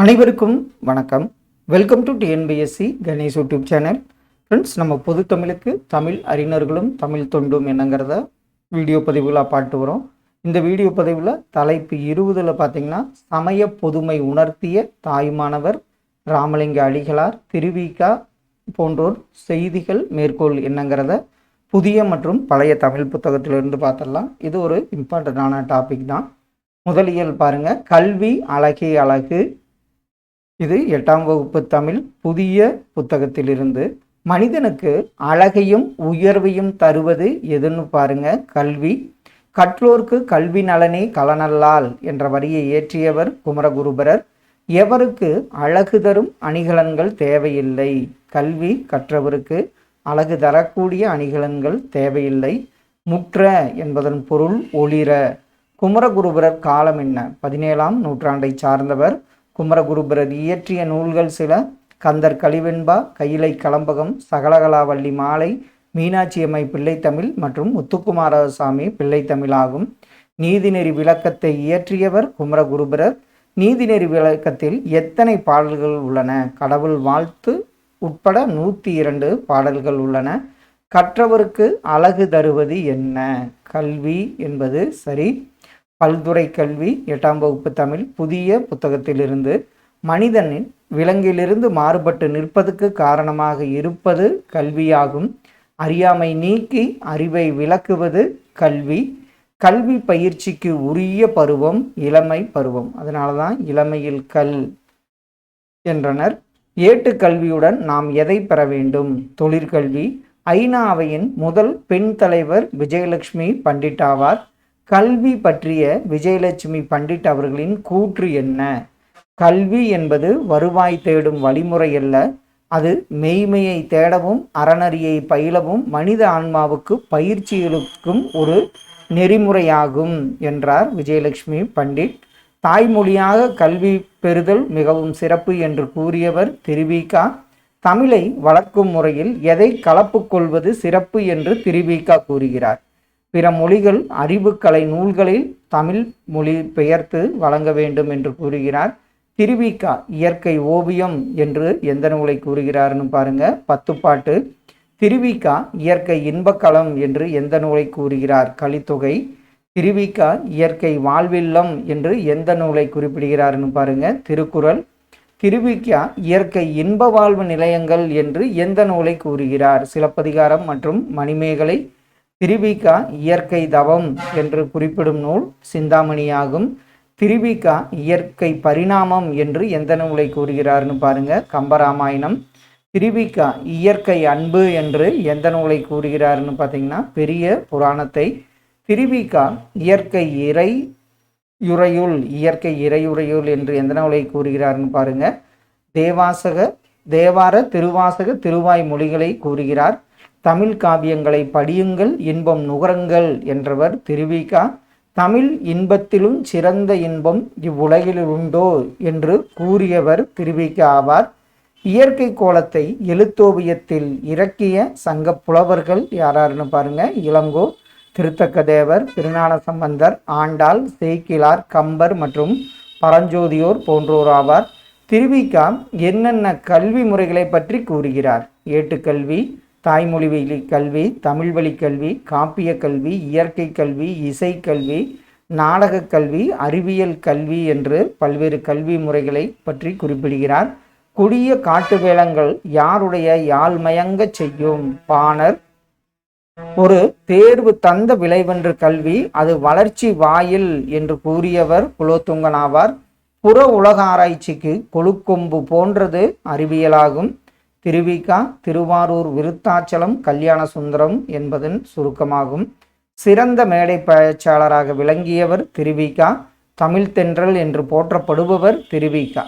அனைவருக்கும் வணக்கம். Welcome to TNPSC Ganesh YouTube channel friends நம்ம பொது தமிழுக்கு தமிழ் அறிஞர்களும் தமிழ் தொண்டும் என்னங்கிறத வீடியோ பதிவுகளாக பாட்டு வரோம். இந்த வீடியோ பதிவில் தலைப்பு இருபதில் பார்த்தீங்கன்னா சமய பொதுமை உணர்த்திய தாய்மானவர் ராமலிங்க அடிகளார் திருவிகா போன்றோர் செய்திகள் மேற்கோள் என்னங்கிறத புதிய மற்றும் பழைய தமிழ் புத்தகத்திலிருந்து பார்த்துடலாம். இது ஒரு இம்பார்ட்டண்ட்டான டாபிக் தான். முதலியல் பாருங்கள் கல்வி அழகே அழகு இது எட்டாம் வகுப்பு தமிழ் புதிய புத்தகத்திலிருந்து. மனிதனுக்கு அழகையும் உயர்வையும் தருவது எதுன்னு பாருங்க கல்வி. கற்றோர்க்கு கல்வி நலனே கலனல்லால் என்ற வரியை இயற்றியவர் குமரகுருபரர். எவருக்கு அழகு தரும் அணிகலன்கள் தேவையில்லை. கல்வி கற்றவருக்கு அழகு தரக்கூடிய அணிகலன்கள் தேவையில்லை. முற்ற என்பதன் பொருள் ஒளிர. குமரகுருபரர் காலம் என்ன? பதினேழாம் நூற்றாண்டை சார்ந்தவர். குமரகுருபரர் இயற்றிய நூல்கள் சில. கந்தர் கலிவெண்பா கையிலை கலம்பகம் சகலகலாவள்ளி மாலை மீனாட்சியம்மை பிள்ளைத்தமிழ் மற்றும் முத்துக்குமாரசாமி பிள்ளைத்தமிழ் ஆகும். நீதிநெறி விளக்கத்தை இயற்றியவர் குமரகுருபரர். நீதிநெறி விளக்கத்தில் எத்தனை பாடல்கள் உள்ளன? கடவுள் வாழ்த்து உட்பட நூற்றி இரண்டு பாடல்கள் உள்ளன. கற்றவருக்கு அழகு தருவது என்ன? கல்வி என்பது சரி பல்துறை கல்வி எட்டாம் வகுப்பு தமிழ் புதிய புத்தகத்திலிருந்து மனிதனின் விலங்கிலிருந்து மாறுபட்டு நிற்பதுக்கு காரணமாக இருப்பது கல்வியாகும். அறியாமை நீக்கி அறிவை விளக்குவது கல்வி. கல்வி பயிற்சிக்கு உரிய பருவம் இளமை பருவம். அதனால தான் இளமையில் கல் என்றனர். ஏட்டு கல்வியுடன் நாம் எதை பெற வேண்டும்? தொழிற்கல்வி. ஐநா அவையின் முதல் பெண் தலைவர் விஜயலட்சுமி பண்டிட் ஆவார். கல்வி பற்றிய விஜயலட்சுமி பண்டிட் அவர்களின் கூற்று என்ன? கல்வி என்பது வருவாய் தேடும் வழிமுறை அல்ல. அது மெய்மையை தேடவும் அறநறியை பயிலவும் மனித ஆன்மாவுக்கு பயிற்சிகளுக்கும் ஒரு நெறிமுறையாகும் என்றார் விஜயலட்சுமி பண்டிட். தாய்மொழியாக கல்வி பெறுதல் மிகவும் சிறப்பு என்று கூறியவர் திருவிகா தமிழை வளர்க்கும் முறையில் எதை கலப்பு கொள்வது சிறப்பு என்று திருவிகா கூறுகிறார். பிற மொழிகள் அறிவுக்கலை நூல்களில் தமிழ் மொழி பெயர்த்து வழங்க வேண்டும் என்று கூறுகிறார். திருவிக்கா இயற்கை ஓவியம் என்று எந்த நூலை கூறுகிறார்னு பாருங்க. பத்துப்பாட்டு திருவிக்கா இயற்கை இன்பக்களம் என்று எந்த நூலை கூறுகிறார்? கலித்தொகை. திருவிக்கா இயற்கை வாழ்வில்லம் என்று எந்த நூலை குறிப்பிடுகிறார்னு பாருங்க. திருக்குறள். திருவிக்கா இயற்கை இன்ப வாழ்வு நிலையங்கள் என்று எந்த நூலை கூறுகிறார்? சிலப்பதிகாரம் மற்றும் மணிமேகலை திருவிகா இயற்கை தவம் என்று குறிப்பிடும் நூல் சிந்தாமணியாகும். திருவிகா இயற்கை பரிணாமம் என்று எந்த நூலை கூறுகிறார்னு பாருங்க கம்பராமாயணம். திருவிகா இயற்கை அன்பு என்று எந்த நூலை கூறுகிறார்னு பார்த்தீங்கன்னா பெரிய புராணத்தை. திருவிகா இயற்கை இறை யுறையுள் இயற்கை இறையுறையுள் என்று எந்த நூலை கூறுகிறார்னு பாருங்க தேவாசக தேவார திருவாசக திருவாய் மொழிகளை கூறுகிறார். தமிழ் காவியங்களை படியுங்கள் இன்பம் நுகருங்கள் என்றவர் திருவிகா. தமிழ் இன்பத்திலும் சிறந்த இன்பம் இவ்வுலகில் உண்டோ என்று கூறியவர் திருவிகா ஆவார். இயற்கை கோலத்தை எழுத்தோவியத்தில் இறக்கிய சங்க புலவர்கள் யாராருன்னு பாருங்க. இளங்கோ திருத்தக்கதேவர் திருஞான சம்பந்தர் ஆண்டாள் சேக்கிலார் கம்பர் மற்றும் பரஞ்சோதியோர் போன்றோர் ஆவார். திருவிகா என்னென்ன கல்வி முறைகளை பற்றி கூறுகிறார்? ஏட்டுக்கல்வி தாய்மொழி வழி கல்வி தமிழ் வழி கல்வி காப்பிய கல்வி இயற்கை கல்வி இசைக்கல்வி நாடகக் கல்வி அறிவியல் கல்வி என்று பல்வேறு கல்வி முறைகளை பற்றி குறிப்பிடுகிறார். கொடிய காட்டு வேளங்கள் யாருடைய யாழ்மயங்க செய்யும்? பாணர். ஒரு தேர்வு தந்த விளைவென்று கல்வி அது வளர்ச்சி வாயில் என்று கூறியவர் குலோத்துங்கனாவார். புற உலக ஆராய்ச்சிக்கு கொழுக்கொம்பு போன்றது அறிவியலாகும். திருவிகா திருவாரூர் விருத்தாச்சலம் கல்யாண சுந்தரம் என்பதன் சுருக்கமாகும். சிறந்த மேடை பேச்சாளராக விளங்கியவர் திருவிகா தமிழ் தென்றல் என்று போற்றப்படுபவர் திருவிகா.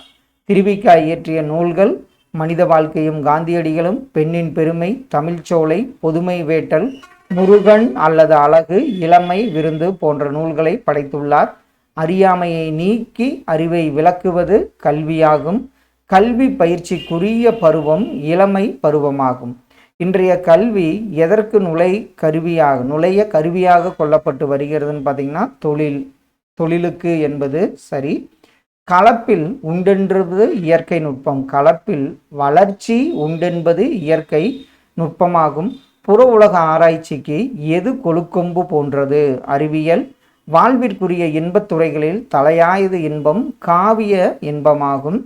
திருவிகா இயற்றிய நூல்கள் மனித வாழ்க்கையும் காந்தியடிகளும் பெண்ணின் பெருமை தமிழ்ச்சோலை பொதுமை வேட்டல் முருகன் அல்லது அழகு இளமை விருந்து போன்ற நூல்களை படைத்துள்ளார். அறியாமையை நீக்கி அறிவை விளக்குவது கல்வியாகும். கல்வி பயிற்சிக்குரிய பருவம் இளமை பருவமாகும். இன்றைய கல்வி எதற்கு நுழை கருவியாக நுழைய கருவியாக கொள்ளப்பட்டு வருகிறதுன்னு பார்த்தீங்கன்னா தொழில் தொழிலுக்கு என்பது சரி. கலப்பில் உண்டென்றது இயற்கை நுட்பம். கலப்பில் வளர்ச்சி உண்டென்பது இயற்கை நுட்பமாகும். புற உலக ஆராய்ச்சிக்கு எது கொழுக்கொம்பு போன்றது? அறிவியல். வாழ்விற்குரிய இன்பத்துறைகளில் தலையாயது இன்பம் காவிய இன்பமாகும்.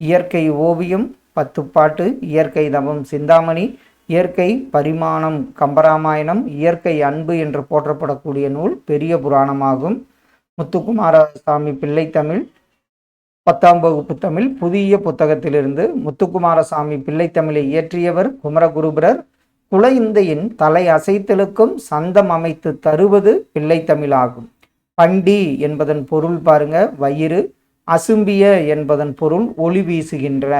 இயற்கை ஓவியம் பத்துப்பாட்டு இயற்கை தவம் சிந்தாமணி இயற்கை பரிமாணம் கம்பராமாயணம் இயற்கை அன்பு என்று போற்றப்படக்கூடிய நூல் பெரிய புராணமாகும். முத்துக்குமாரசாமி பிள்ளை தமிழ் பத்தாம் வகுப்பு தமிழ் புதிய புத்தகத்திலிருந்து முத்துக்குமாரசாமி பிள்ளை தமிழை இயற்றியவர் குமரகுருபரர். குலைந்தையின் தலை அசைத்தலுக்கும் சந்தம் அமைத்து தருவது பிள்ளை தமிழாகும். பண்டி என்பதன் பொருள் பாருங்க வயிறு அசும்பிய என்பதன் பொருள் ஒளி வீசுகின்ற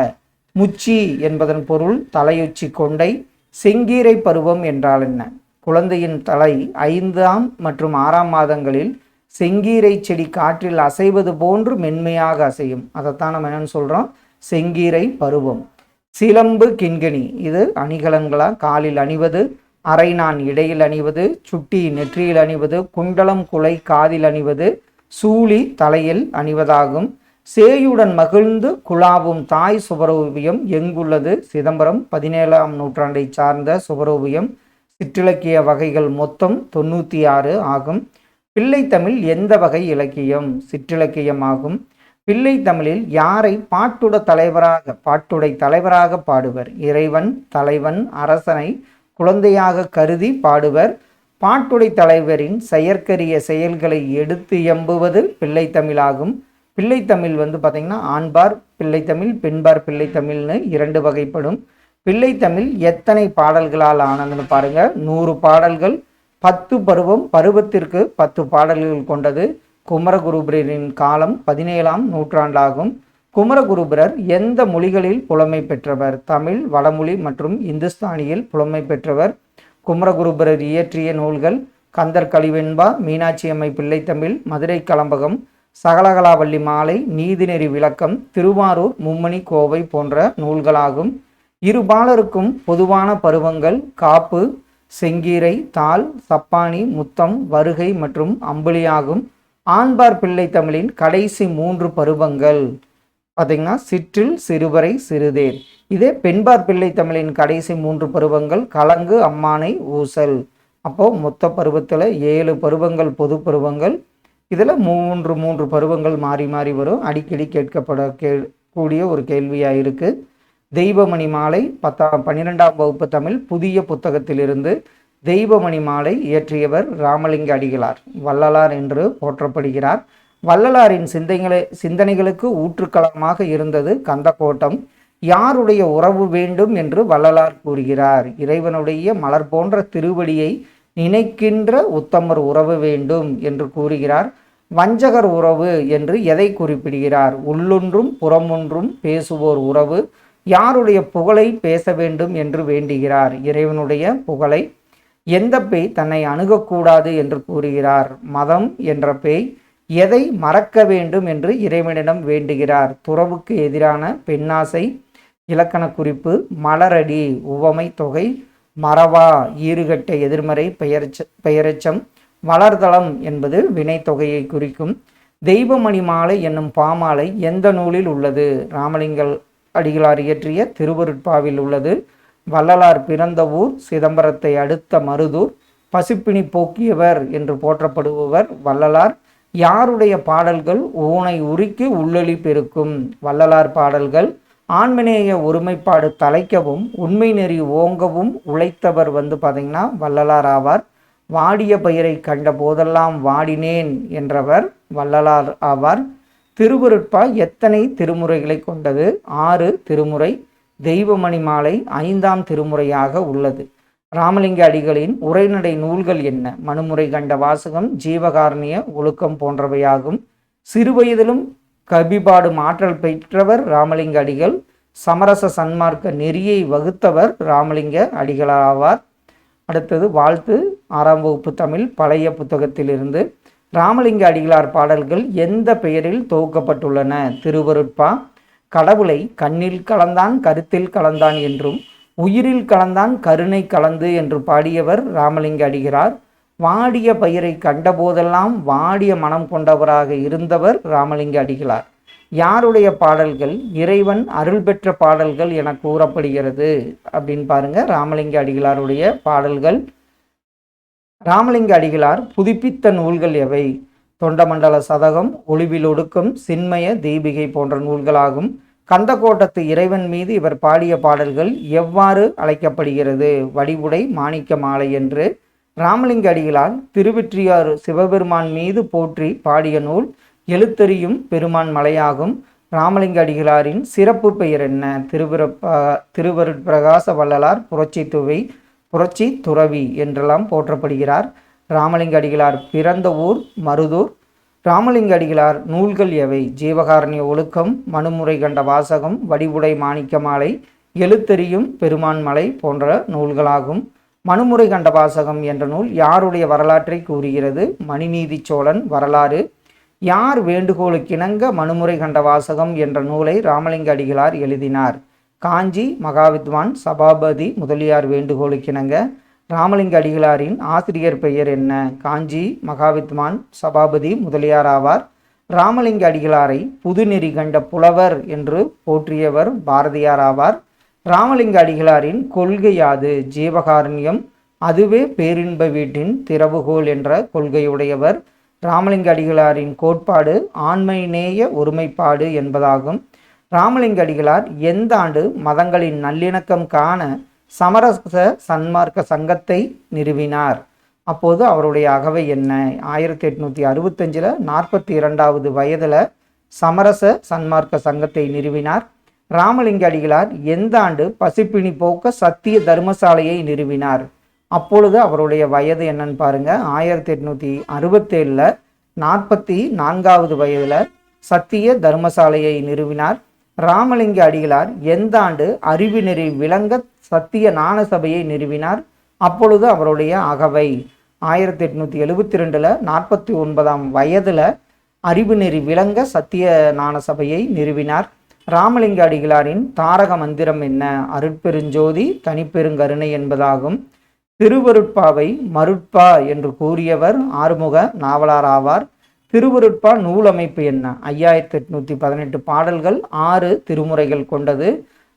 முச்சி என்பதன் பொருள் தலையுச்சி கொண்டை செங்கீரை பருவம் என்றால் என்ன? குழந்தையின் தலை ஐந்தாம் மற்றும் ஆறாம் மாதங்களில் செங்கீரை செடி காற்றில் அசைவது போன்று மென்மையாக அசையும். அதைத்தான் நம்ம என்னன்னு சொல்கிறோம் செங்கீரை பருவம். சிலம்பு கிண்கிணி இது அணிகலன்களா காலில் அணிவது அரை நான் இடையில் அணிவது சுட்டி நெற்றியில் அணிவது குண்டலம் குலை காதில் அணிவது சூழி தலையில் அணிவதாகும். சேயுடன் மகிழ்ந்து குழாவும் தாய் சுபரோவியம் எங்குள்ளது? சிதம்பரம் பதினேழாம் நூற்றாண்டை சார்ந்த சுபரோவியம் சிற்றிலக்கிய வகைகள் மொத்தம் தொண்ணூற்றி ஆறு ஆகும். பிள்ளைத்தமிழ் எந்த வகை இலக்கியம்? சிற்றிலக்கியமாகும் பிள்ளை தமிழில் யாரை பாட்டுட தலைவராக பாட்டுடை தலைவராக பாடுவர்? இறைவன் தலைவன் அரசனை குழந்தையாக கருதி பாடுவர். பாட்டுடை தலைவரின் செயற்கரிய செயல்களை எடுத்து எம்புவது பிள்ளைத்தமிழாகும் பிள்ளைத்தமிழ் வந்து பார்த்திங்கன்னா ஆண்பார் பிள்ளைத்தமிழ் பெண்பார் பிள்ளைத்தமிழ்னு இரண்டு வகைப்படும். பிள்ளைத்தமிழ் எத்தனை பாடல்களால் ஆனதுன்னு பாருங்க. நூறு பாடல்கள் பத்து பருவம் பருவத்திற்கு பத்து பாடல்கள் கொண்டது. குமரகுருபரரின் காலம் பதினேழாம் நூற்றாண்டாகும். குமரகுருபரர் எந்த மொழிகளில் புலமை பெற்றவர்? தமிழ் வடமொழி மற்றும் இந்துஸ்தானியில் புலமை பெற்றவர் குமரகுருபரர் இயற்றிய நூல்கள் கந்தர் கழிவெண்பா மீனாட்சி அம்மை பிள்ளைத்தமிழ் மதுரை கலம்பகம் சகலகலாவள்ளி மாலை நீதிநெறி விளக்கம் திருவாரூர் மும்மணி கோவை போன்ற நூல்களாகும். இருபாலருக்கும் பொதுவான பருவங்கள் காப்பு செங்கீரை தாள் சப்பானி முத்தம் வருகை மற்றும் அம்புலியாகும். ஆண்பார் பிள்ளை தமிழின் கடைசி மூன்று பருவங்கள். பார்த்தீங்கன்னா சிற்றில் சிறுவரை சிறுதேர். இதே பெண்பார் பிள்ளை தமிழின் கடைசி மூன்று பருவங்கள் கலங்கு அம்மானை ஊசல். அப்போது மொத்த பருவத்தில் ஏழு பருவங்கள் பொது பருவங்கள். இதில் மூன்று மூன்று பருவங்கள் மாறி மாறி வரும். அடிக்கடி கேட்கப்பட கே கூடிய ஒரு கேள்வியாக இருக்குது தெய்வமணி மாலை பத்தாம் பன்னிரெண்டாம் வகுப்பு தமிழ் புதிய புத்தகத்திலிருந்து தெய்வமணி மாலை இயற்றியவர் ராமலிங்க அடிகளார். வள்ளலார் என்று போற்றப்படுகிறார். வள்ளலாரின் சிந்தனைகளை சிந்தனைகளுக்கு ஊற்றுக்களமாக இருந்தது கந்தக்கோட்டம். யாருடைய உறவு வேண்டும் என்று வள்ளலார் கூறுகிறார். இறைவனுடைய மலர் போன்ற திருவடியை நினைக்கின்ற உத்தமர் உறவு வேண்டும் என்று கூறுகிறார். வஞ்சகர் உறவு என்று எதை குறிப்பிடுகிறார்? உள்ளொன்றும் புறமொன்றும் பேசுவோர் உறவு. யாருடைய புகழை பேச வேண்டும் என்று வேண்டுகிறார்? இறைவனுடைய புகழை எந்த பேய் தன்னை அணுகக்கூடாது என்று கூறுகிறார். மதம் என்ற பேய் எதை மறக்க வேண்டும் என்று இறைவனிடம் வேண்டுகிறார். துறவுக்கு எதிரான பெண்ணாசை இலக்கண குறிப்பு மலரடி உவமை தொகை மறவா ஈறுகட்ட எதிர்மறை பெயர்ச்ச பெயரெச்சம் வளர்தளம் என்பது வினைத்தொகையை குறிக்கும். தெய்வமணி மாலை என்னும் பாமாலை எந்த நூலில் உள்ளது? ராமலிங்கல் அடிகளார் இயற்றிய திருவருட்பாவில் உள்ளது. வள்ளலார் பிறந்த ஊர் சிதம்பரத்தை அடுத்த மருதூர் பசிப்பினி போக்கியவர் என்று போற்றப்படுபவர் வள்ளலார். யாருடைய பாடல்கள் ஊனை உருக்கி உள்ளொளி பெருக்கும் வள்ளலார் பாடல்கள் ஆண்மநேய ஒருமைப்பாடு தலைக்கவும் உண்மை நெறி ஓங்கவும் உழைத்தவர் வந்து பார்த்தீங்கன்னா வள்ளலார் ஆவார். வாடிய பயிரை கண்ட போதெல்லாம் வாடினேன் என்றவர் வள்ளலார் ஆவார். திருவருட்பா எத்தனை திருமுறைகளை கொண்டது? ஆறு திருமுறை தெய்வமணி மாலை ஐந்தாம் திருமுறையாக உள்ளது. ராமலிங்க அடிகளின் உரைநடை நூல்கள் என்ன? மனுமுறை கண்ட வாசகம் ஜீவகாரணிய ஒழுக்கம் போன்றவையாகும். சிறுவயதிலும் கபிபாடும் ஆற்றல் பெற்றவர் ராமலிங்க அடிகள். சமரச சன்மார்க்க நெறியை வகுத்தவர் ராமலிங்க அடிகளாவார். அடுத்தது வாழ்த்து ஆறாம் வகுப்பு தமிழ் பழைய புத்தகத்திலிருந்து. ராமலிங்க அடிகளார் பாடல்கள் எந்த பெயரில் தொகுக்கப்பட்டுள்ளன? திருவருட்பா கடவுளை கண்ணில் கலந்தான் கருத்தில் கலந்தான் என்றும் உயிரில் கலந்தான் கருணை கலந்து என்று பாடியவர் ராமலிங்க அடிகிறார் வாடிய பயிரை கண்டபோதெல்லாம் வாடிய மனம் கொண்டவராக இருந்தவர் ராமலிங்க அடிகளார். யாருடைய பாடல்கள்? இறைவன் அருள் பெற்ற பாடல்கள் என கூறப்படுகிறது அப்படின்னு பாருங்க. ராமலிங்க அடிகளாருடைய பாடல்கள். ராமலிங்க அடிகளார் புதுப்பித்த நூல்கள் எவை? தொண்டமண்டல சதகம் ஒளிவில் ஒடுக்கம் சின்மய தீபிகை போன்ற நூல்களாகும். கந்தக்கோட்டத்து இறைவன் மீது இவர் பாடிய பாடல்கள் எவ்வாறு அழைக்கப்படுகிறது? வடிவுடை மாணிக்க மாலை என்று ராமலிங்க அடிகளார் திருவிற்றியாறு சிவபெருமான் மீது போற்றி பாடிய நூல் எழுத்தறியும் பெருமான் மலையாகும். ராமலிங்க அடிகளாரின் சிறப்பு பெயர் என்ன? திருவிரப்ப திருவருட்பிரகாச வள்ளலார் புரட்சி துவை புரட்சி துறவி என்றெல்லாம் போற்றப்படுகிறார். ராமலிங்க அடிகளார் பிறந்த ஊர் மருதூர் ராமலிங்க அடிகளார் நூல்கள் எவை? ஜீவகாரண்ய ஒழுக்கம் மனுமுறை கண்ட வாசகம் வடிவுடை மாணிக்க மாலை பெருமான்மலை பெருமான் மலை போன்ற நூல்களாகும். மனுமுறை கண்ட வாசகம் என்ற நூல் யாருடைய வரலாற்றை கூறுகிறது? மணிநீதி சோழன் வரலாறு. யார் வேண்டுகோளுக்கிணங்க மனுமுறை கண்ட வாசகம் என்ற நூலை ராமலிங்க அடிகளார் எழுதினார்? காஞ்சி மகாவித்வான் சபாபதி முதலியார் வேண்டுகோளுக்கிணங்க ராமலிங்க அடிகளாரின் ஆசிரியர் பெயர் என்ன? காஞ்சி மகாவித்வான் சபாபதி முதலியார் ஆவார். ராமலிங்க அடிகளாரை புதுநெறி கண்ட புலவர் என்று போற்றியவர் பாரதியார் ஆவார். ராமலிங்க அடிகளாரின் கொள்கை யாது ஜீவகாருண்யம்? அதுவே பேரின்ப வீட்டின் திறவுகோல் என்ற கொள்கையுடையவர். ராமலிங்க அடிகளாரின் கோட்பாடு ஆண்மை நேய ஒருமைப்பாடு என்பதாகும். ராமலிங்க அடிகளார் எந்த ஆண்டு மதங்களின் நல்லிணக்கம் காண சமரச சன்மார்க்க சங்கத்தை நிறுவினார். அப்போது அவருடைய அகவை என்ன? ஆயிரத்தி எட்நூற்றி அறுபத்தஞ்சில் நாற்பத்தி இரண்டாவது வயதில் சமரச சன்மார்க்க சங்கத்தை நிறுவினார். ராமலிங்க அடிகளார் எந்த ஆண்டு பசிப்பிணி போக்க சத்திய தர்மசாலையை நிறுவினார்? அப்பொழுது அவருடைய வயது என்னன்னு பாருங்க. ஆயிரத்தி எட்நூற்றி அறுபத்தேழில் நாற்பத்தி நான்காவது வயதில் சத்திய தர்மசாலையை நிறுவினார். ராமலிங்க அடிகளார் எந்த ஆண்டு அறிவு நெறி விளங்க சத்திய ஞான சபையை நிறுவினார்? அப்பொழுது அவருடைய அகவை ஆயிரத்தி எட்நூற்றி எழுபத்தி ரெண்டில் நாற்பத்தி ஒன்பதாம் வயதில் அறிவு நெறி விளங்க சத்திய ஞான சபையை நிறுவினார். ராமலிங்க அடிகளாரின் தாரக மந்திரம் என்ன? அருட்பெருஞ்சோதி தனிப்பெருங்கருணை என்பதாகும். திருவருட்பாவை மருட்பா என்று கூறியவர் ஆறுமுக நாவலார் ஆவார். திருவருட்பா நூல் அமைப்பு என்ன? ஐயாயிரத்தி எட்நூற்றி பதினெட்டு பாடல்கள் ஆறு திருமுறைகள் கொண்டது.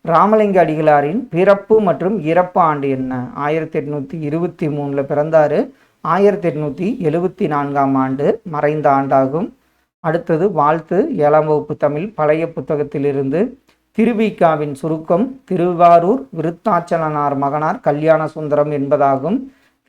ராமலிங்க அடிகளாரின் பிறப்பு மற்றும் இறப்பு ஆண்டு என்ன? ஆயிரத்தி எட்நூற்றி இருபத்தி மூணில் பிறந்தார். ஆயிரத்தி எட்நூற்றி எழுபத்தி நான்காம் ஆண்டு மறைந்த ஆண்டாகும். அடுத்தது வாழ்த்து ஏழாம் வகுப்பு தமிழ் பழைய புத்தகத்திலிருந்து திருவிக்காவின் சுருக்கம் திருவாரூர் விருத்தாச்சலனார் மகனார் கல்யாண சுந்தரம் என்பதாகும்.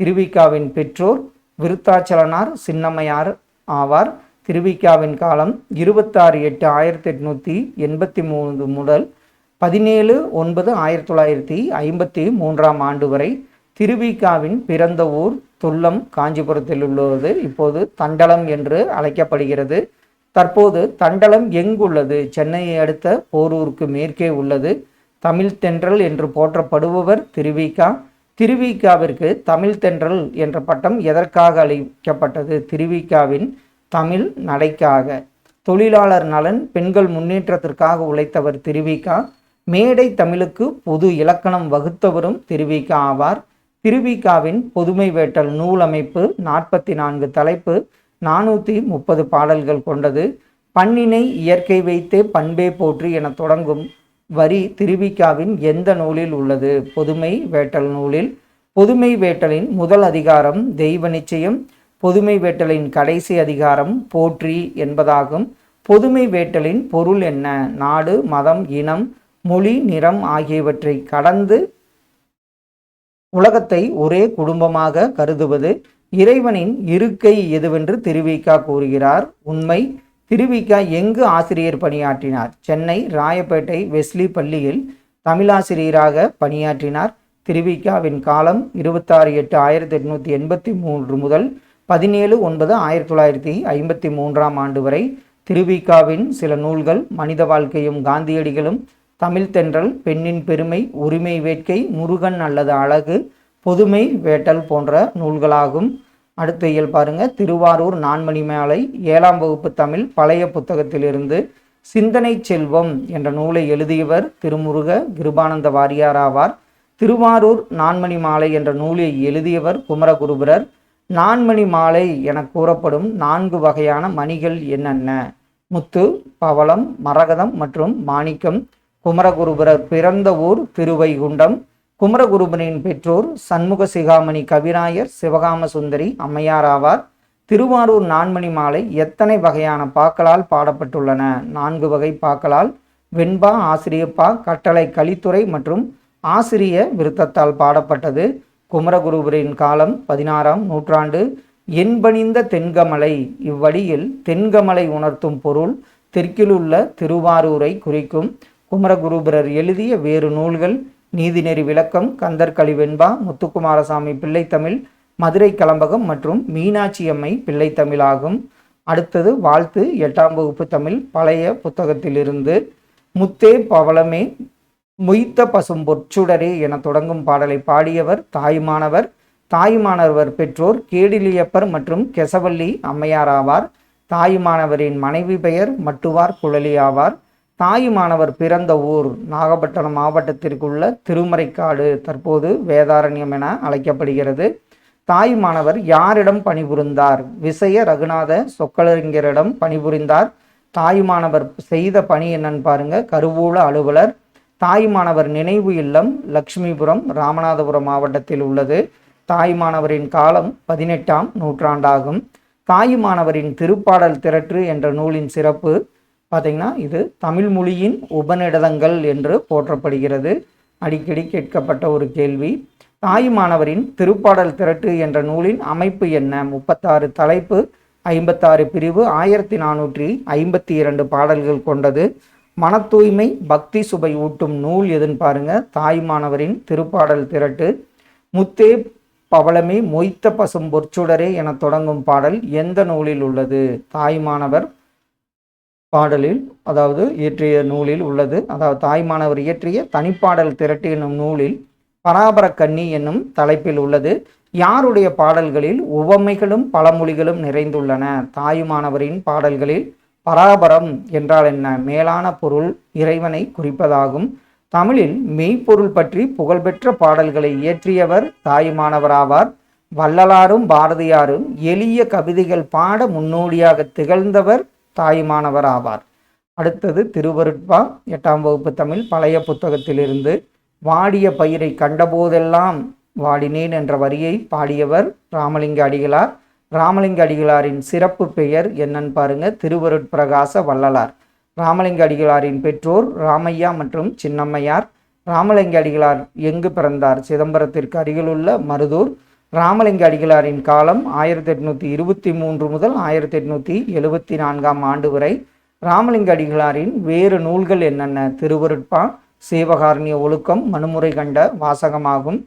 திருவிக்காவின் பெற்றோர் விருத்தாச்சலனார் சின்னம்மையார் ஆவார். திருவிக்காவின் காலம் இருபத்தாறு எட்டு ஆயிரத்தி எட்நூற்றி எண்பத்தி மூணு முதல் பதினேழு ஒன்பது ஆயிரத்தி தொள்ளாயிரத்தி ஐம்பத்தி மூன்றாம் ஆண்டு வரை திருவிக்காவின் பிறந்த ஊர் துல்லம் காஞ்சிபுரத்தில் உள்ளது. இப்போது தண்டலம் என்று அழைக்கப்படுகிறது. தற்போது தண்டலம் எங்குள்ளது? சென்னையை அடுத்த போரூருக்கு மேற்கே உள்ளது. தமிழ் தென்றல் என்று போற்றப்படுபவர் திருவிக்கா. திருவிக்காவிற்கு தமிழ் தென்றல் என்ற பட்டம் எதற்காக அளிக்கப்பட்டது? திருவிக்காவின் தமிழ் நடைக்காக. தொழிலாளர் நலன் பெண்கள் முன்னேற்றத்திற்காக உழைத்தவர் திருவிக்கா. மேடை தமிழுக்கு பொது இலக்கணம் வகுத்தவரும் திருவிக்கா ஆவார். திருவிக்காவின் பொதுமை வேட்டல் நூல் அமைப்பு நாற்பத்தி நான்கு தலைப்பு நானூற்றி முப்பது பாடல்கள் கொண்டது. பண்ணினை இயற்கை வைத்தே பண்பே போற்றி என தொடங்கும் வரி திருவிக்காவின் எந்த நூலில் உள்ளது? பொதுமை வேட்டல் நூலில். பொதுமை வேட்டலின் முதல் அதிகாரம் தெய்வ நிச்சயம். பொதுமை வேட்டலின் கடைசி அதிகாரம் போற்றி என்பதாகும். பொதுமை வேட்டலின் பொருள் என்ன? நாடு மதம் இனம் மொழி நிறம் ஆகியவற்றை கடந்து உலகத்தை ஒரே குடும்பமாக கருதுவது இறைவனின் இருக்கை எதுவென்று திருவிக்கா கூறுகிறார். உண்மை திருவிக்கா எங்கு ஆசிரியர் பணியாற்றினார்? சென்னை ராயப்பேட்டை வெஸ்லி பள்ளியில் தமிழாசிரியராக பணியாற்றினார். திருவிக்காவின் காலம் இருபத்தாறு எட்டு ஆயிரத்தி எட்நூற்றி எண்பத்தி மூன்று முதல் பதினேழு ஒன்பது ஆயிரத்தி தொள்ளாயிரத்தி ஐம்பத்தி மூன்றாம் ஆண்டு வரை திருவிக்காவின் சில நூல்கள் மனித வாழ்க்கையும் காந்தியடிகளும் தமிழ் தென்றல் பெண்ணின் பெருமை உரிமை வேட்கை முருகன் அல்லது அழகு பொதுமை வேட்டல் போன்ற நூல்களாகும். அடுத்த இயல் பாருங்க. திருவாரூர் நான்மணி மாலை ஏழாம் வகுப்பு தமிழ் பழைய புத்தகத்திலிருந்து சிந்தனை செல்வம் என்ற நூலை எழுதியவர் திருமுருக கிருபானந்த வாரியார் ஆவார். திருவாரூர் நான்மணி மாலை என்ற நூலை எழுதியவர் குமரகுருபரர். நான்மணி மாலை என கூறப்படும் நான்கு வகையான மணிகள் என்னென்ன? முத்து பவளம் மரகதம் மற்றும் மாணிக்கம். குமரகுருபரர் பிறந்த ஊர் திருவைகுண்டம். குமரகுருபனின் பெற்றோர் சண்முக சிகாமணி கவிராயர் சிவகாம சுந்தரி அம்மையார் ஆவார். திருவாரூர் நான்மணி மாலை எத்தனை வகையான பாக்களால் பாடப்பட்டுள்ளன? நான்கு வகை பாக்களால் வெண்பா ஆசிரியப்பா கட்டளை கலித்துறை மற்றும் ஆசிரிய விருத்தத்தால் பாடப்பட்டது. குமரகுருபரின் காலம் பதினாறாம் நூற்றாண்டு. என்பணிந்த தென்கமலை. இவ்வழியில் தென்கமலை உணர்த்தும் பொருள் தெற்கிலுள்ள திருவாரூரை குறிக்கும். குமரகுருபரர் எழுதிய வேறு நூல்கள் நீதிநெறி விளக்கம் கந்தர் வெண்பா முத்துக்குமாரசாமி பிள்ளைத்தமிழ் மதுரை கலம்பகம் மற்றும் மீனாட்சி அம்மை பிள்ளைத்தமிழ் ஆகும் அடுத்தது வாழ்த்து எட்டாம் வகுப்பு தமிழ் பழைய புத்தகத்திலிருந்து முத்தே பவளமே மொய்த்த பசும் பொற்சுடரே என தொடங்கும் பாடலை பாடியவர் தாய்மானவர் தாயுமானவர் பெற்றோர் கேடிலியப்பர் மற்றும் கெசவல்லி அம்மையார் ஆவார். தாயுமானவரின் மனைவி பெயர் மட்டுவார் குழலி ஆவார். தாயுமானவர் பிறந்த ஊர் நாகப்பட்டினம் மாவட்டத்திற்குள்ள திருமறைக்காடு தற்போது வேதாரண்யம் என அழைக்கப்படுகிறது. தாயுமானவர் யாரிடம் பணிபுரிந்தார்? விசய ரகுநாத சொக்கலறிஞரிடம் பணிபுரிந்தார். தாயுமானவர் செய்த பணி என்னன்னு பாருங்க. கருவூல அலுவலர். தாயுமானவர் நினைவு இல்லம் லக்ஷ்மிபுரம் ராமநாதபுரம் மாவட்டத்தில் உள்ளது. தாயுமானவரின் காலம் பதினெட்டாம் நூற்றாண்டாகும். தாயுமானவரின் திருப்பாடல் திரட்டு என்ற நூலின் சிறப்பு பார்த்தீங்கன்னா இது தமிழ் மொழியின் உபநிடதங்கள் என்று போற்றப்படுகிறது. அடிக்கடி கேட்கப்பட்ட ஒரு கேள்வி தாயுமானவரின் திருப்பாடல் திரட்டு என்ற நூலின் அமைப்பு என்ன? முப்பத்தாறு தலைப்பு ஐம்பத்தாறு பிரிவு ஆயிரத்தி நானூற்றி ஐம்பத்தி இரண்டு பாடல்கள் கொண்டது. மன தூய்மை பக்தி சுவை ஊட்டும் நூல் எதுன்னு பாருங்க. தாய்மானவரின் திருப்பாடல் திரட்டு. முத்தே பவளமே மொய்த்த பசும் பொற்சுடரே என தொடங்கும் பாடல் எந்த நூலில் உள்ளது? தாய்மானவர் பாடலில் அதாவது இயற்றிய நூலில் உள்ளது. அதாவது தாய்மானவர் இயற்றிய தனிப்பாடல் திரட்டு என்னும் நூலில் பராபர கன்னி என்னும் தலைப்பில் உள்ளது. யாருடைய பாடல்களில் உவமைகளும் பழமொழிகளும் நிறைந்துள்ளன? தாயுமானவரின் பாடல்களில் பராபரம் என்றால் என்ன? மேலான பொருள் இறைவனை குறிப்பதாகும். தமிழில் மெய்ப்பொருள் பற்றி புகழ்பெற்ற பாடல்களை இயற்றியவர் தாயுமானவராவார் வள்ளலாரும் பாரதியாரும் எளிய கவிதைகள் பாட முன்னோடியாக திகழ்ந்தவர் தாயுமானவர் ஆவார் அடுத்தது திருவருட்பா எட்டாம் வகுப்பு தமிழ் பழைய புத்தகத்திலிருந்து வாடிய பயிரை கண்டபோதெல்லாம் வாடினேன் என்ற வரியை பாடியவர் ராமலிங்க அடிகளார். ராமலிங்க அடிகளாரின் சிறப்பு பெயர் என்னன்னு பாருங்க திருவருட்பிரகாச வள்ளலார். ராமலிங்க அடிகளாரின் பெற்றோர் ராமையா மற்றும் சின்னம்மையார். ராமலிங்க அடிகளார் எங்கு பிறந்தார்? சிதம்பரத்திற்கு அருகிலுள்ள மருதூர். ராமலிங்க அடிகளாரின் காலம் ஆயிரத்தி எட்நூத்தி இருபத்தி மூன்று முதல் ஆயிரத்தி எட்நூத்தி எழுபத்தி நான்காம் ஆண்டு வரை ராமலிங்க அடிகளாரின் வேறு நூல்கள் என்னென்ன? திருவருட்பா சீவகாரணிய ஒழுக்கம் மனுமுறை கண்ட வாசகமாகும்.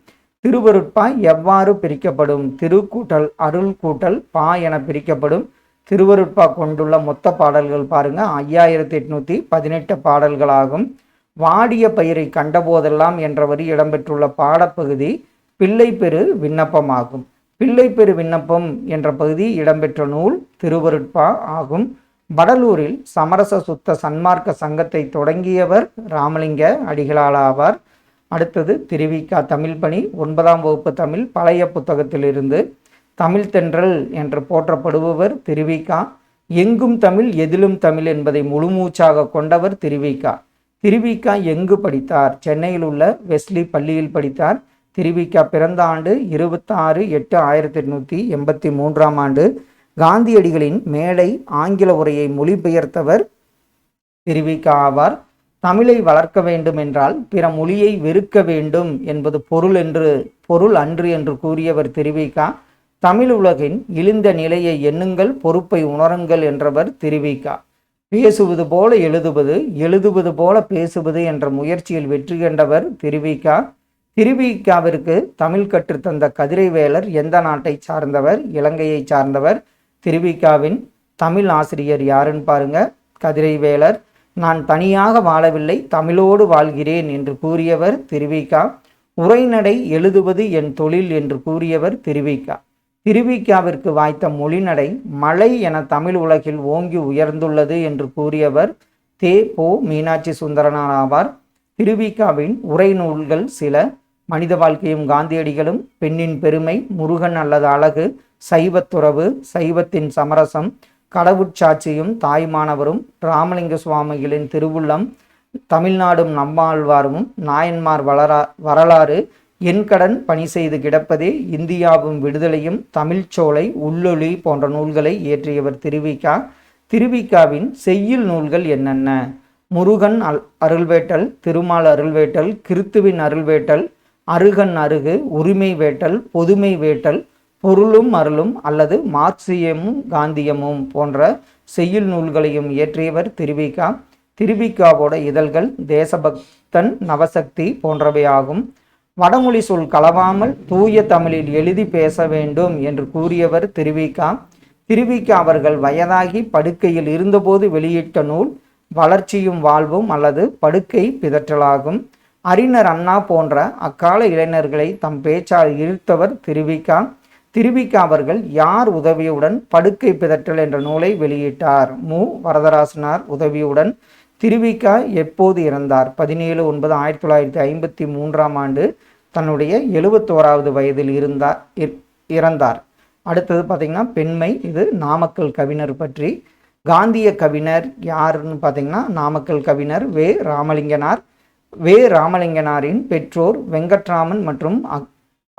திருவருட்பா எவ்வாறு பிரிக்கப்படும்? திருக்கூட்டல் அருள் கூட்டல் பா என பிரிக்கப்படும். திருவருட்பா கொண்டுள்ள மொத்த பாடல்கள் பாருங்க. ஐயாயிரத்தி எட்நூத்தி பதினெட்டு பாடல்களாகும். வாடிய பயிரை கண்டபோதெல்லாம் என்ற வரி இடம்பெற்றுள்ள பாடப்பகுதி பிள்ளைப்பெரு விண்ணப்பமாகும். பிள்ளைப்பெரு விண்ணப்பம் என்ற பகுதி இடம்பெற்ற நூல் திருவருட்பா ஆகும். வடலூரில் சமரச சுத்த சன்மார்க்க சங்கத்தை தொடங்கியவர் ராமலிங்க அடிகளாலாவார் அடுத்தது திருவிக்கா தமிழ் பணி ஒன்பதாம் வகுப்பு தமிழ் பழைய புத்தகத்திலிருந்து தமிழ் தென்றல் என்று போற்றப்படுபவர் திருவிக்கா. எங்கும் தமிழ் எதிலும் தமிழ் என்பதை முழுமூச்சாக கொண்டவர் திருவிக்கா. திருவிக்கா எங்கு படித்தார்? சென்னையில் உள்ள வெஸ்லி பள்ளியில் படித்தார். திருவிக்கா பிறந்த ஆண்டு இருபத்தாறு எட்டு ஆயிரத்தி எட்நூற்றி எண்பத்தி மூன்றாம் ஆண்டு. காந்தியடிகளின் மேடை ஆங்கில உரையை மொழிபெயர்த்தவர் திருவிக்கா ஆவார். தமிழை வளர்க்க வேண்டும் என்றால் பிற மொழியை வெறுக்க வேண்டும் என்பது பொருள் என்று பொருள் அன்று என்று கூறியவர் திருவிக்கா தமிழ் உலகின் இழிந்த நிலையை எண்ணுங்கள் பொறுப்பை உணருங்கள் என்றவர் திருவிக்கா. பேசுவது போல எழுதுவது எழுதுவது போல பேசுவது என்ற முயற்சியில் வெற்றி கண்டவர் திருவிக்கா திருவிக்காவிற்கு தமிழ் கற்றுத்தந்த கதிரைவேலர் எந்த நாட்டை சார்ந்தவர் இலங்கையை சார்ந்தவர்? திருவிக்காவின் தமிழ் ஆசிரியர் யாருன்னு பாருங்க. கதிரைவேலர் நான் தனியாக வாழவில்லை தமிழோடு வாழ்கிறேன் என்று கூறியவர் திருவிக்கா உரைநடை எழுதுவது என் தொழில் என்று கூறியவர் திருவிக்கா திருவிக்காவிற்கு வாய்த்த மொழிநடை மலை என தமிழ் உலகில் ஓங்கி உயர்ந்துள்ளது என்று கூறியவர் தே. போ. மீனாட்சி சுந்தரனார் ஆவார். திருவிக்காவின் உரை நூல்கள் சில. மனித வாழ்க்கையும் காந்தியடிகளும் பெண்ணின் பெருமை முருகன் அல்லது அழகு சைவத்துறவு சைவத்தின் சமரசம் கடவுட்சாட்சியும் தாய்மானவரும் ராமலிங்க சுவாமிகளின் திருவுள்ளம் தமிழ்நாடும் நம்மாழ்வாரும் நாயன்மார் வளரா வரலாறு என் கடன் பணி செய்து கிடப்பதே இந்தியாவும் விடுதலையும் தமிழ்ச்சோலை உள்ளொளி போன்ற நூல்களை இயற்றியவர் திருவிக்கா திருவிக்காவின் செய்யுள் நூல்கள் என்னென்ன? முருகன் அல் அருள்வேட்டல் திருமால் அருள்வேட்டல் கிறித்துவின் அருள்வேட்டல் அருகன் அருகு உரிமை வேட்டல் பொதுமை வேட்டல் பொருளும் அருளும் அல்லது மார்க்சியமும் காந்தியமும் போன்ற செய்யுள் நூல்களையும் இயற்றியவர் திருவிக்கா திருவிக்காவோட இதழ்கள் தேசபக்தன் நவசக்தி போன்றவையாகும் வடமொழி சொல் கலவாமல் தூய தமிழில் எழுதி பேச வேண்டும் என்று கூறியவர் திருவிக்கா திருவிக்கா அவர்கள் வயதாகி படுக்கையில் இருந்தபோது வெளியிட்ட நூல் வளர்ச்சியும் வாழ்வும் அல்லது படுக்கை பிதற்றலாகும். அறிஞர் அண்ணா போன்ற அக்கால இளைஞர்களை தம் பேச்சால் ஈர்த்தவர் திருவிக்கா திருவிக்கா அவர்கள் யார் உதவியுடன் படுக்கை பிதற்றல் என்ற நூலை வெளியிட்டார்? மு. வரதராசனார் உதவியுடன் திருவிக்கா எப்போது இறந்தார்? பதினேழு ஒன்பது ஆயிரத்தி தொள்ளாயிரத்தி ஐம்பத்தி மூன்றாம் ஆண்டு தன்னுடைய எழுபத்தோராவது வயதில் இருந்தார் இறந்தார். அடுத்தது பார்த்திங்கன்னா பெண்மை இது நாமக்கல் கவிஞர் பற்றி. காந்திய கவிஞர் யாருன்னு பார்த்தீங்கன்னா நாமக்கல் கவிஞர் வே. ராமலிங்கனார். வே. ராமலிங்கனாரின் பெற்றோர் வெங்கட்ராமன் மற்றும் அக்-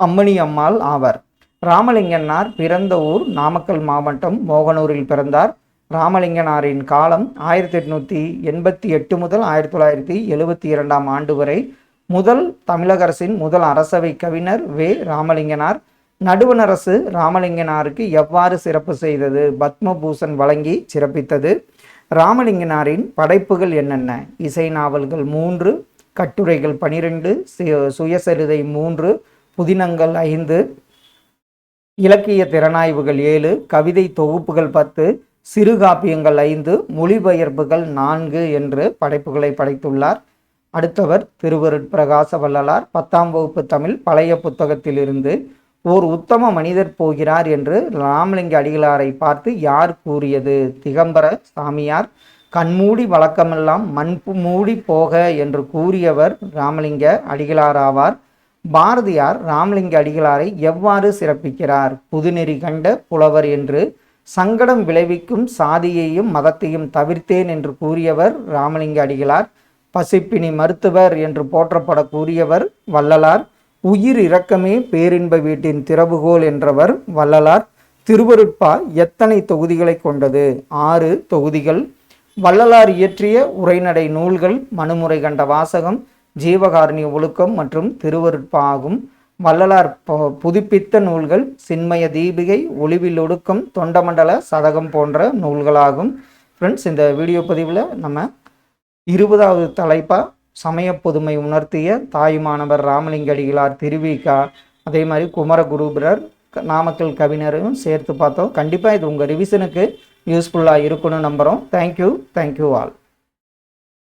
அம்மணி அம்மாள் ஆவர். ராமலிங்கனார் பிறந்த ஊர் நாமக்கல் மாவட்டம் மோகனூரில் பிறந்தார். ராமலிங்கனாரின் காலம் ஆயிரத்தி எட்நூற்றி எண்பத்தி எட்டு முதல் ஆயிரத்தி தொள்ளாயிரத்தி எழுபத்தி இரண்டாம் ஆண்டு வரை முதல் தமிழக அரசின் முதல் அரசவை கவிஞர் வே. ராமலிங்கனார். நடுவணரசு ராமலிங்கனாருக்கு எவ்வாறு சிறப்பு செய்தது? பத்மபூஷன் வழங்கி சிறப்பித்தது. ராமலிங்கனாரின் படைப்புகள் என்னென்ன? இசை நாவல்கள் மூன்று கட்டுரைகள் பனிரெண்டு சுயசரிதை மூன்று புதினங்கள் ஐந்து இலக்கிய திறனாய்வுகள் ஏழு கவிதை தொகுப்புகள் பத்து சிறுகாப்பியங்கள் ஐந்து மொழிபெயர்ப்புகள் நான்கு என்று படைப்புகளை படைத்துள்ளார். அடுத்தவர் திருவருட்பிரகாச வள்ளலார் பத்தாம் வகுப்பு தமிழ் பழைய புத்தகத்திலிருந்து ஓர் உத்தம மனிதர் போகிறார் என்று ராமலிங்க அடிகளாரை பார்த்து யார் கூறியது? திகம்பர சாமியார். கண்மூடி வழக்கமெல்லாம் மண்பு மூடி போக என்று கூறியவர் ராமலிங்க அடிகளாராவார். பாரதியார் ராமலிங்க அடிகளாரை எவ்வாறு சிறப்பிக்கிறார்? புதுநெறி கண்ட புலவர் என்று சங்கடம் விளைவிக்கும் சாதியையும் மதத்தையும் தவிர்த்தேன் என்று கூறியவர் ராமலிங்க அடிகளார். பசிப்பினி மருத்துவர் என்று போற்றப்பட கூறியவர் வள்ளலார். உயிர் இரக்கமே பேரின்ப வீட்டின் திறவுகோல் என்றவர் வள்ளலார். திருவருட்பா எத்தனை தொகுதிகளை கொண்டது? ஆறு தொகுதிகள் வள்ளலார் இயற்றிய உரைநடை நூல்கள் மனுமுறை கண்ட வாசகம் ஜீவகாரணி ஒழுக்கம் மற்றும் திருவருட்பாகும். வள்ளலார் புதுப்பித்த நூல்கள் சின்மய தீபிகை ஒளிவில் ஒடுக்கம் தொண்டமண்டல சதகம் போன்ற நூல்களாகும். ஃப்ரெண்ட்ஸ் இந்த வீடியோ பதிவில் நம்ம இருபதாவது தலைப்பாக சமய பொதுமை உணர்த்திய தாயுமானவர் ராமலிங்க அடிகளார் திருவிகா அதே மாதிரி குமரகுருபரர் க- நாமக்கல் கவிஞரையும் சேர்த்து பார்த்தோம். கண்டிப்பாக இது உங்கள் ரிவிஷனுக்கு யூஸ்ஃபுல்லாக இருக்கும்னு நம்புகிறோம் தேங்க்யூ தேங்க்யூ ஆல்